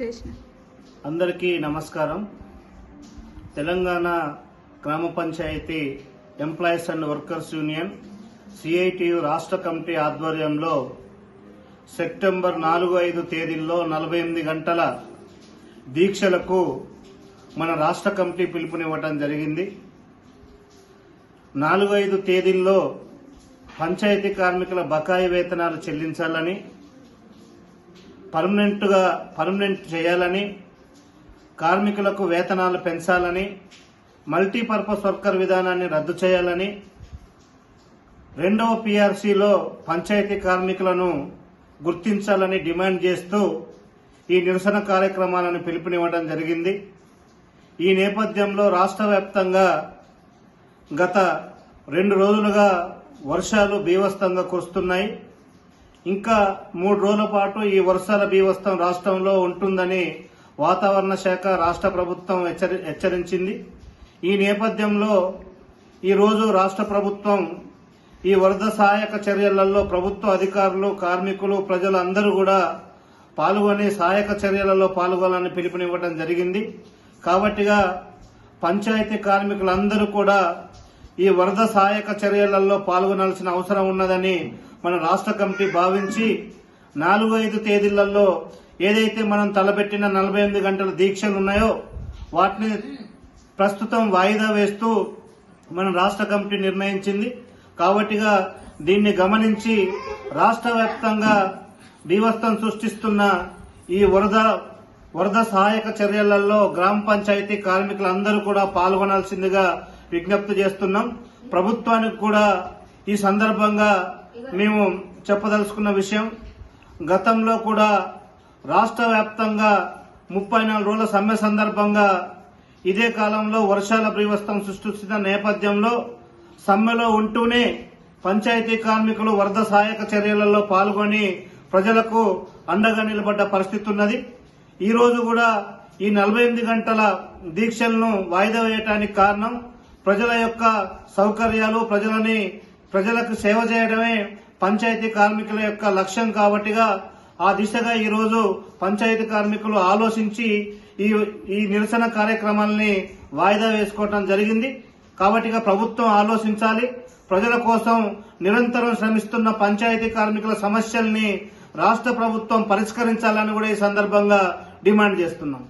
చేసిన అందరికీ నమస్కారం. తెలంగాణ గ్రామ panchayat employees and workers union CITU రాష్ట్ర కమిటీ ఆధ్వర్యంలో సెప్టెంబర్ నాలుగు ఐదు తేదీల్లో నలభై ఎనిమిది గంటల దీక్షలకు మన రాష్ట్ర కమిటీ పిలుపునివ్వటం జరిగింది. నాలుగు ఐదు తేదీల్లో పంచాయతీ కార్మికుల బకాయి వేతనాలు చెల్లించాలని పర్మనెంట్గా పర్మనెంట్ చేయాలని కార్మికులకు వేతనాలు పెంచాలని మల్టీపర్పస్ వర్కర్ విధానాన్ని రద్దు చేయాలని రెండవ పిఆర్సీలో పంచాయతీ కార్మికులను గుర్తించాలని డిమాండ్ చేస్తూ ఈ నిరసన కార్యక్రమాలను పిలుపునివ్వడం జరిగింది. ఈ నేపథ్యంలో రాష్ట్ర వ్యాప్తంగా గత రెండు రోజులుగా వర్షాలు బీభత్సంగా కురుస్తున్నాయి. ఇంకా మూడు రోజుల పాటు ఈ వర్షాల బీభత్సం రాష్ట్రంలో ఉంటుందని వాతావరణ శాఖ రాష్ట్ర ప్రభుత్వం హెచ్చరి- హెచ్చరించింది. ఈ నేపథ్యంలో ఈరోజు రాష్ట్ర ప్రభుత్వం ఈ వరద సహాయక చర్యలలో ప్రభుత్వ అధికారులు కార్మికులు ప్రజలు అందరూ కూడా పాల్గొని సహాయక చర్యలలో పాల్గొనాలని పిలుపునివ్వడం జరిగింది. కాబట్టిగా పంచాయతీ కార్మికులందరూ కూడా ఈ వరద సహాయక చర్యలలో పాల్గొనాల్సిన అవసరం ఉన్నదని మన రాష్ట్ర కమిటీ భావించి నాలుగు ఐదు తేదీలలో ఏదైతే మనం తలపెట్టిన నలభై ఎనిమిది గంటల దీక్షలు ఉన్నాయో వాటిని ప్రస్తుతం వాయిదా వేస్తూ మన రాష్ట్ర కమిటీ నిర్ణయించింది. కాబట్టిగా దీన్ని గమనించి రాష్ట్ర వ్యాప్తంగా బీభత్సం సృష్టిస్తున్న ఈ వరద వరద సహాయక చర్యలలో గ్రామ పంచాయతీ కార్మికులందరూ కూడా పాల్గొనాల్సిందిగా విజ్ఞప్తి చేస్తున్నాం. ప్రభుత్వానికి కూడా ఈ సందర్భంగా మేము చెప్పదలుచుకున్న విషయం గతంలో కూడా రాష్ట్ర వ్యాప్తంగా ముప్పై నాలుగు రోజుల సమ్మె సందర్భంగా ఇదే కాలంలో వర్షాల బీభత్సం సృష్టిస్తున్న నేపథ్యంలో సమ్మెలో ఉంటూనే పంచాయతీ కార్మికులు వరద సహాయక చర్యలలో పాల్గొని ప్రజలకు అండగా నిలబడ్డ పరిస్థితి ఉన్నది. ఈ రోజు కూడా ఈ నలభై ఎనిమిది గంటల దీక్షలను వాయిదా వేయటానికి కారణం ప్రజల యొక్క సౌకర్యాలు ప్రజలని ప్రజలకు సేవ చేయడమే పంచాయతీ కార్మికుల యొక్క లక్ష్యం కాబట్టిగా ఆ దిశగా ఈరోజు పంచాయతీ కార్మికులు ఆలోచించి ఈ ఈ నిరసన కార్యక్రమాల్ని వాయిదా వేసుకోవటం జరిగింది. కాబట్టిగా ప్రభుత్వం ఆలోచించాలి. ప్రజల కోసం నిరంతరం శ్రమిస్తున్న పంచాయతీ కార్మికుల సమస్యల్ని రాష్ట్ర ప్రభుత్వం పరిష్కరించాలని కూడా ఈ సందర్భంగా డిమాండ్ చేస్తున్నాం.